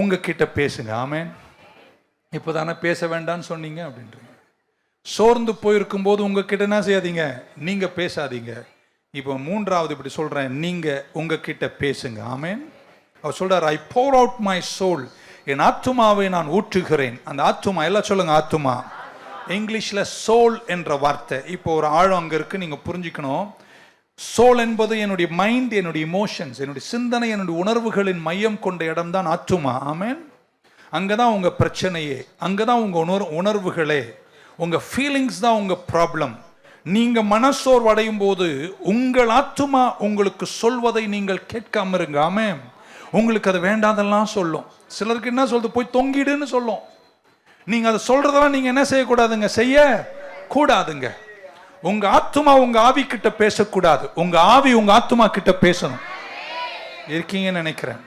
உங்ககிட்ட பேசுங்க இப்போ தானே பேச வேண்டாம்னு சொன்னீங்க அப்படின்றீங்க. சோர்ந்து போயிருக்கும் போது உங்ககிட்ட என்ன செய்யாதீங்க? நீங்க பேசாதீங்க. இப்போ மூன்றாவது இப்படி சொல்றேன் நீங்க உங்ககிட்ட பேசுங்க ஆமேன். அவர் சொல்றார் I pour out my soul என் ஆத்துமாவை நான் ஊற்றுகிறேன். அந்த ஆத்துமா எல்லாம் சொல்லுங்க ஆத்துமா. இங்கிலீஷில் சோல் என்ற வார்த்தை. இப்போ ஒரு ஆழம் அங்கே இருக்குது நீங்கள் புரிஞ்சுக்கணும். சோல் என்பது என்னுடைய மைண்ட் என்னுடைய இமோஷன்ஸ் என்னுடைய சிந்தனை என்னுடைய உணர்வுகளின் மையம் கொண்ட இடம் தான் ஆமேன். அங்கே தான் உங்கள் பிரச்சனையே அங்கே தான் உங்கள் உணர் உணர்வுகளே உங்கள் ஃபீலிங்ஸ் தான் உங்கள் ப்ராப்ளம் நீங்கள் மனசோர்வடையும் போது உங்கள் ஆத்துமா உங்களுக்கு சொல்வதை நீங்கள் கேட்காம இருங்காமே உங்களுக்கு அது வேண்டாதெல்லாம் சொல்லும். சிலருக்கு என்ன சொல்றது போய் தொங்கிடுன்னு சொல்லும். நீங்கள் அதை சொல்றதெல்லாம் நீங்கள் என்ன செய்யக்கூடாதுங்க? செய்ய கூடாதுங்க. உங்க ஆத்துமா உங்க ஆவி கிட்ட பேசக்கூடாது. உங்க ஆவி உங்க ஆத்துமா கிட்ட பேசணும். இருக்கீங்கன்னு நினைக்கிறேன்.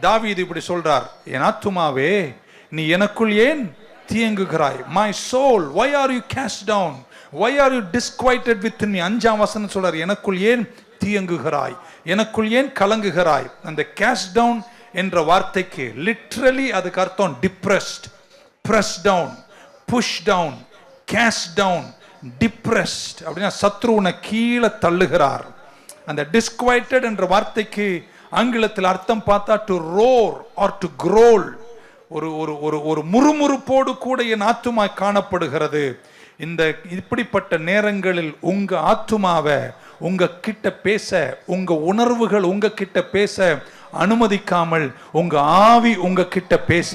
தாவி இது இப்படி சொல்றார். என் ஆத்துமாவே நீ எனக்குள் ஏன் தீயங்குகிறாய் my soul why are you cast down why are you disquieted with நீ அஞ்சாம் வசனம் சொல்றார். எனக்குள் ஏன் தீயங்குகிறாய் எனக்குள் ஏன் கலங்குகிறாய்? அந்த கேஷ் டவுன் என்ற வார்த்தைக்கு லிட்ரலி அதுக்கு அர்த்தம் depressed press down push down cast down depressed அப்படின்னா சத்ரு உன்னை கீழே தள்ளுகிறார். அந்த டிஸ்குவைட்டட் என்ற வார்த்தைக்கு ஆங்கிலத்தில் அர்த்தம் பார்த்தா to roar or to growl ஒரு ஒரு ஒரு ஒரு முறுமுறுப்போடு கூட என் ஆத்துமா காணப்படுகிறது. இந்த இப்படிப்பட்ட நேரங்களில் உங்க ஆத்துமாவை உங்க கிட்ட பேச உங்க உணர்வுகள் உங்க கிட்ட பேச அனுமதிக்காமல் உங்க ஆவி உங்க கிட்ட பேச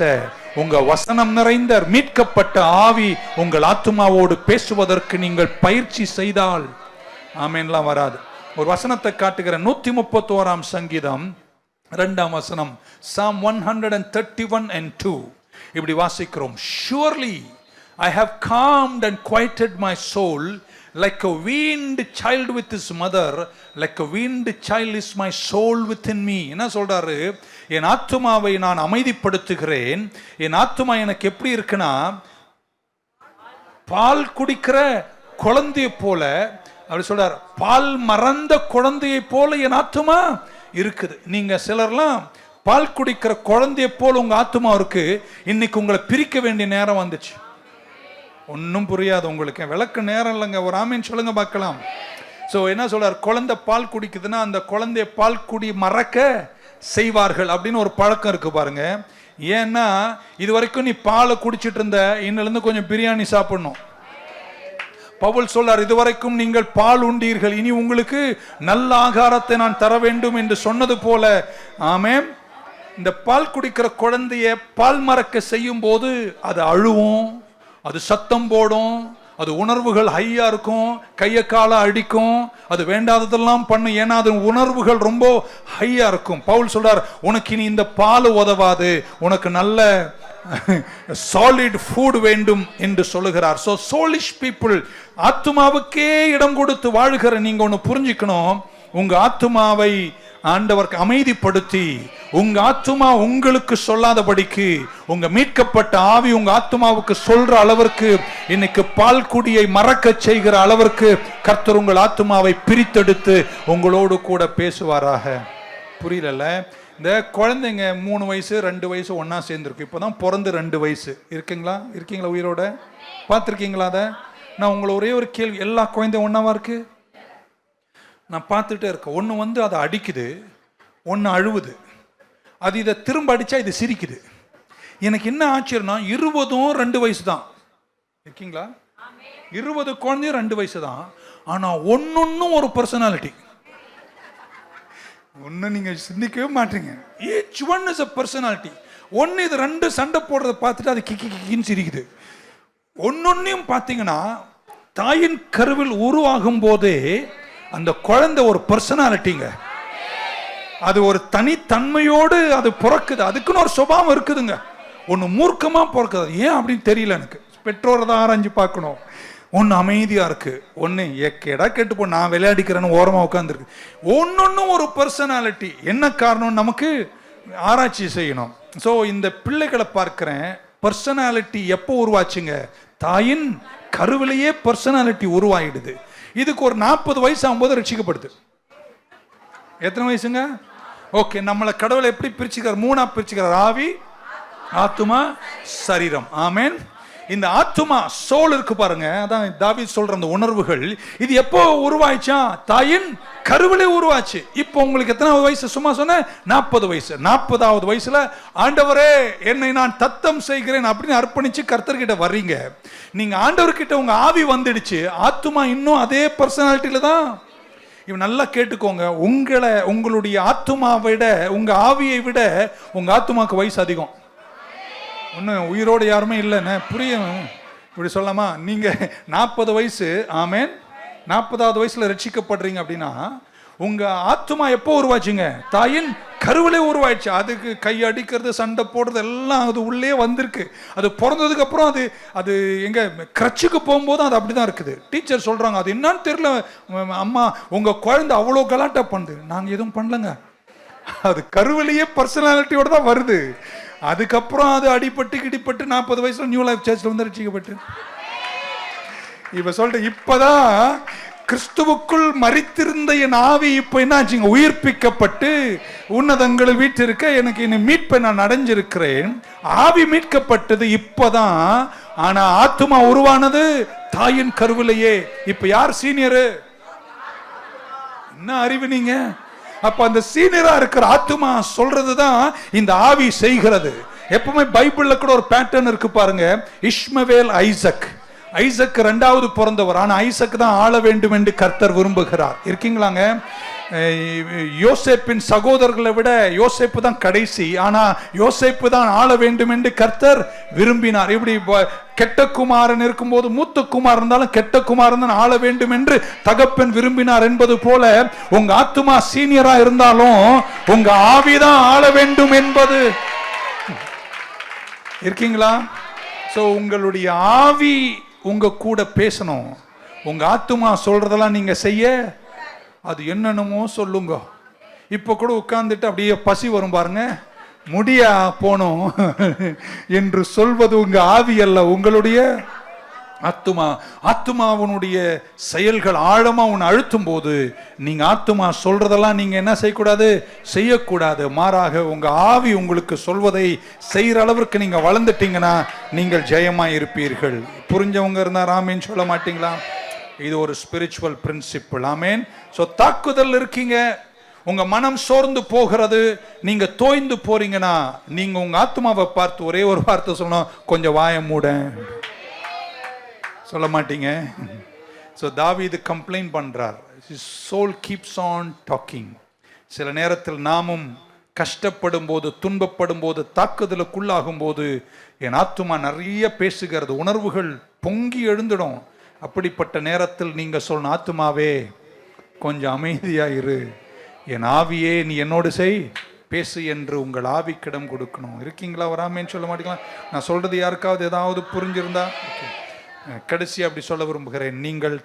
உங்க வசனம் நிறைந்த மீட்கப்பட்ட ஆவி உங்கள் ஆத்துமாவோடு பேசுவதற்கு நீங்கள் பயிற்சி செய்தால் ஆமேன்லாம் வராது. ஒரு வசனத்தை காட்டுகிற நூத்தி முப்பத்தோராம் சங்கீதம் ரெண்டாம் வசனம் psalm one hundred and thirty one and two இப்படி வாசிக்கிறோம். Surely I have calmed and quieted my soul like a weaned child with his mother like a weaned child is my soul within me என்ன சொல்றாரு? என் ஆத்துமாவை நான் அமைதிப்படுத்துகிறேன். என் ஆத்துமா எனக்கு எப்படி இருக்குன்னா பால் குடிக்கிற குழந்தையை போல அப்படி சொல்றார் பால் மறந்த குழந்தையை போல என் ஆத்துமா இருக்குது. நீங்க சிலர்லாம் பால் குடிக்கிற குழந்தையை போல உங்க ஆத்துமா இருக்கு இன்னைக்கு உங்களை பிரிக்க வேண்டிய நேரம் வந்துச்சு. ஒன்றும் புரியாது உங்களுக்கு. விளக்கு நேரம் இல்லைங்க. ஒரு ஆமீன் சொல்லுங்க பார்க்கலாம். ஸோ என்ன சொல்றார்? குழந்தை பால் குடிக்குதுன்னா அந்த குழந்தைய பால் குடி மறக்க செய்வார்கள் அப்படின்னு ஒரு பழக்கம் இருக்கு பாருங்க. ஏன்னா இது வரைக்கும் நீ பாலை குடிச்சிட்டு இருந்த இன்னிலிருந்து கொஞ்சம் பிரியாணி சாப்பிடணும். பவுல் சொல்றார் இதுவரைக்கும் நீங்கள் பால் உண்டீர்கள். இனி உங்களுக்கு நல்ல ஆகாரத்தை நான் தர வேண்டும் என்று சொன்னது போல. ஆமே இந்த பால் குடிக்கிற குழந்தைய பால் மறக்க செய்யும் போது அது அழுவும். அது சத்தம் போடும் அது உணர்வுகள் ஹையா இருக்கும் கையை காலை அடிக்கும் அது வேண்டாததெல்லாம் பண்ணும் ஏன்னா அது உணர்வுகள் ரொம்ப ஹையா இருக்கும். பவுல் சொல்றார் உனக்கு இனி இந்த பால் உதவாது. உனக்கு நல்ல சாலிட் ஃபுட் வேண்டும் என்று சொல்லுகிறார். ஸோ சோலிஷ் பீப்புள் ஆத்துமாவுக்கே இடம் கொடுத்து வாழ்கிற நீங்க ஒன்று புரிஞ்சுக்கணும். உங்க ஆத்துமாவை ஆண்டவருக்கு அமைதிப்படுத்தி உங்க ஆத்துமா உங்களுக்கு சொல்லாதபடிக்கு உங்க மீட்கப்பட்ட ஆவி உங்க ஆத்துமாவுக்கு சொல்ற அளவிற்கு இன்னைக்கு பால் குடியை மறக்க செய்கிற அளவிற்கு கர்த்தர் உங்கள் ஆத்துமாவை பிரித்தெடுத்து உங்களோடு கூட பேசுவாராக. புரியல இந்த குழந்தைங்க மூணு வயசு ரெண்டு வயசு ஒண்ணா சேர்ந்துருக்கு. இப்போதான் பிறந்து ரெண்டு வயசு. இருக்குங்களா? இருக்கீங்களா உயிரோட? பார்த்துருக்கீங்களா அதை? நான் உங்களை ஒரே ஒரு கேள்வி எல்லா குழந்தையும் ஒன்றாவா இருக்கு? நான் பார்த்துட்டே இருக்கேன். ஒன்று வந்து அதை அடிக்குது ஒன்று அழுவுது. அது இதை திரும்ப அடித்தா இது சிரிக்குது. எனக்கு என்ன ஆச்சரியம்னா இருபதும் ரெண்டு வயசு தான் இருக்கீங்களா? இருபது குழந்தையும் ரெண்டு வயசு தான் ஆனால் ஒன்னொன்னும் ஒரு பர்சனாலிட்டி ஒன்று நீங்கள் சிந்திக்கவே மாட்டீங்க. Each one is a personality ஒன்று இது ரெண்டு சண்டை போடுறத பார்த்துட்டு அது கிக்கி கிக்கின்னு சிரிக்குது. ஒன்னொன்னையும் பார்த்தீங்கன்னா தாயின் கருவில் உருவாகும் போதே அந்த குழந்தை ஒரு பர்சனாலிட்டிங்க அது ஒரு தனித்தன்மையோடு அது பிறக்குது. அதுக்குன்னு ஒரு சுபாவம் இருக்குதுங்க. ஒன்று மூர்க்கமாக பிறக்குது. ஏன் அப்படின்னு தெரியல எனக்கு. பெற்றோரை தான் ஆராய்ஞ்சு பார்க்கணும். ஒன்று அமைதியாக இருக்குது ஒன்று எக்கேடா கெட்டு போ நான் விளையாடிக்கிறேன்னு ஓரமாக உட்காந்துருக்கு ஒன்னொன்னும் ஒரு பர்சனாலிட்டி என்ன காரணம் நமக்கு ஆராய்ச்சி செய்யணும். ஸோ இந்த பிள்ளைகளை பார்க்குறேன். பர்சனாலிட்டி எப்போ உருவாச்சுங்க? தாயின் கருவிலேயே பர்சனாலிட்டி உருவாயிடுது. இதுக்கு ஒரு நாற்பது வயசு ஆகும்போது ரட்சிக்கப்படுது. எத்தனை வயசுங்க? ஓகே நம்மளை கடவுளை எப்படி பிரிச்சுக்கிறார்? மூணா பிரிச்சுக்கிறார். ஆவி ஆத்துமா சரீரம். ஆமேன் இந்த ஆத்துமா சோல் இருக்கு பாருங்க. அதான் தாவி சொல்ற அந்த உணர்வுகள். இது எப்போ உருவாயிச்சா? தாயின் கருவிலே உருவாச்சு. இப்போ உங்களுக்கு எத்தனாவது வயசு? சும்மா சொன்ன நாற்பது வயசு. நாற்பதாவது வயசுல ஆண்டவரே என்னை நான் தத்தம் செய்கிறேன் அப்படின்னு அர்ப்பணிச்சு கர்த்தர்கிட்ட வர்றீங்க. நீங்க ஆண்டவர்கிட்ட உங்க ஆவி வந்துடுச்சு. ஆத்துமா இன்னும் அதே பர்சனாலிட்டியில தான்? இவன் நல்லா கேட்டுக்கோங்க. உங்களை உங்களுடைய ஆத்துமாவை விட உங்க ஆவியை விட உங்க ஆத்துமாக்கு வயசு அதிகம். ஒன்றும் உயிரோடு யாருமே இல்லைண்ணே புரியும். இப்படி சொல்லாமா நீங்கள் நாற்பது வயசு. ஆமேன். நாற்பதாவது வயசில் ரட்சிக்கப்படுறீங்க அப்படின்னா உங்கள் ஆத்மா எப்போ உருவாச்சுங்க? தாயின் கருவிலே உருவாயிடுச்சு. அதுக்கு கை அடிக்கிறது சண்டை போடுறது எல்லாம் அது உள்ளே வந்திருக்கு. அது பிறந்ததுக்கு அப்புறம் அது அது எங்க கிரச்சுக்கு போகும்போது அது அப்படி தான் இருக்குது. டீச்சர் சொல்றாங்க அது என்னன்னு தெரியல அம்மா உங்க குழந்தை அவ்வளோ கலாட்டா பண்ணுது. நாங்கள் எதுவும் பண்ணலங்க. அது கருவிலேயே பர்சனாலிட்டியோட தான் வருது. அதுக்கப்புறம் அது அடிபட்டு கிடிப்பட்டு நாற்பது வயசுல நியூ லைஃப் சர்ச்சில் வந்து ரசிக்கப்பட்டு இப்ப சொல்லிட்டு இப்பதான் கிறிஸ்துவுக்குள் மறித்திருந்த என் ஆவி இப்ப என்னாச்சுங்க உயிர்ப்பிக்கப்பட்டு உன்னதங்களில் வீட்டிருக்க எனக்கு இனி மீட்பை நான் அடைஞ்சிருக்கிறேன். ஆவி மீட்கப்பட்டது இப்பதான். ஆனா ஆத்துமா உருவானது தாயின் கருவிலேயே. இப்ப யார் சீனியரு? என்ன அறிவு நீங்க? அப்ப அந்த சீனியரா இருக்கிற ஆத்துமா சொல்றதுதான் இந்த ஆவி செய்கிறது. எப்பவுமே பைபிள்ல கூட ஒரு பேட்டர்ன் இருக்கு பாருங்க. இஷ்மவேல் ஐசக். ஐசக் ரெண்டாவது பிறந்தவர். ஆனால் ஐசக் தான் ஆள வேண்டும் என்று கர்த்தர் விரும்புகிறார். இருக்கீங்களாங்க? யோசேப்பின் சகோதரர்களை விட யோசேப்பு தான் கடைசி. ஆனால் யோசேப்பு தான் ஆள வேண்டும் என்று கர்த்தர் விரும்பினார். இப்படி கெட்ட குமாரன் இருக்கும்போது மூத்த குமார் இருந்தாலும் கெட்ட குமாரன் தான் ஆள வேண்டும் என்று தகப்பன் விரும்பினார் என்பது போல உங்க ஆத்துமா சீனியரா இருந்தாலும் உங்க ஆவிதான் ஆள வேண்டும் என்பது. இருக்கீங்களா? ஸோ உங்களுடைய ஆவி உங்கள் கூட பேசணும். உங்கள் ஆத்துமா சொல்கிறதெல்லாம் நீங்கள் செய்ய அது என்னென்னமோ சொல்லுங்க. இப்போ கூட உட்காந்துட்டு அப்படியே பசி வரும் பாருங்க. முடியா போனோம். என்று சொல்வது உங்கள் ஆவி அல்ல உங்களுடைய ஆத்துமா ஆத்துமாவனுடைய செயல்கள் ஆழமா உன்னை அழுத்தும் போது நீங்க ஆத்துமா சொல்றதெல்லாம் நீங்க என்ன செய்யக்கூடாது? செய்யக்கூடாது. மாறாக உங்க ஆவி உங்களுக்கு சொல்வதை செய்யற அளவிற்கு நீங்க வளர்ந்துட்டீங்கன்னா நீங்கள் ஜெயமா இருப்பீர்கள். புரிஞ்சவங்க இருந்தா ராமேன்னு சொல்ல மாட்டீங்களா? இது ஒரு ஸ்பிரிச்சுவல் பிரின்சிபிள் ஆமேன். ஸோ தாக்குதல் இருக்கீங்க. உங்க மனம் சோர்ந்து போகிறது. நீங்க தோய்ந்து போறீங்கன்னா நீங்க உங்க ஆத்மாவை பார்த்து ஒரே ஒரு வார்த்தை சொல்லணும். கொஞ்சம் வாய மூட. சொல்ல மாட்டீங்க ஸோ தாவி இது கம்ப்ளைண்ட் பண்ணுறார் சோல் கீப்ஸ் ஆன் டாக்கிங் சில நேரத்தில் நாமும் கஷ்டப்படும் போது துன்பப்படும் போது தாக்குதலுக்குள்ளாகும் போது என் ஆத்துமா நிறைய பேசுகிறது உணர்வுகள் பொங்கி எழுந்துடும். அப்படிப்பட்ட நேரத்தில் நீங்கள் சொல்லணும் ஆத்துமாவே கொஞ்சம் அமைதியாக இரு. என் ஆவியே நீ என்னோடு செய். பேசு என்று உங்கள் ஆவிக்கிடம் கொடுக்கணும். இருக்கீங்களா? வராமேன்னு சொல்ல மாட்டீங்களா? நான் சொல்கிறது யாருக்காவது ஏதாவது புரிஞ்சிருந்தா? ஓகே கடைசி அப்படி சொல்ல விரும்புகிறேன். நீங்கள்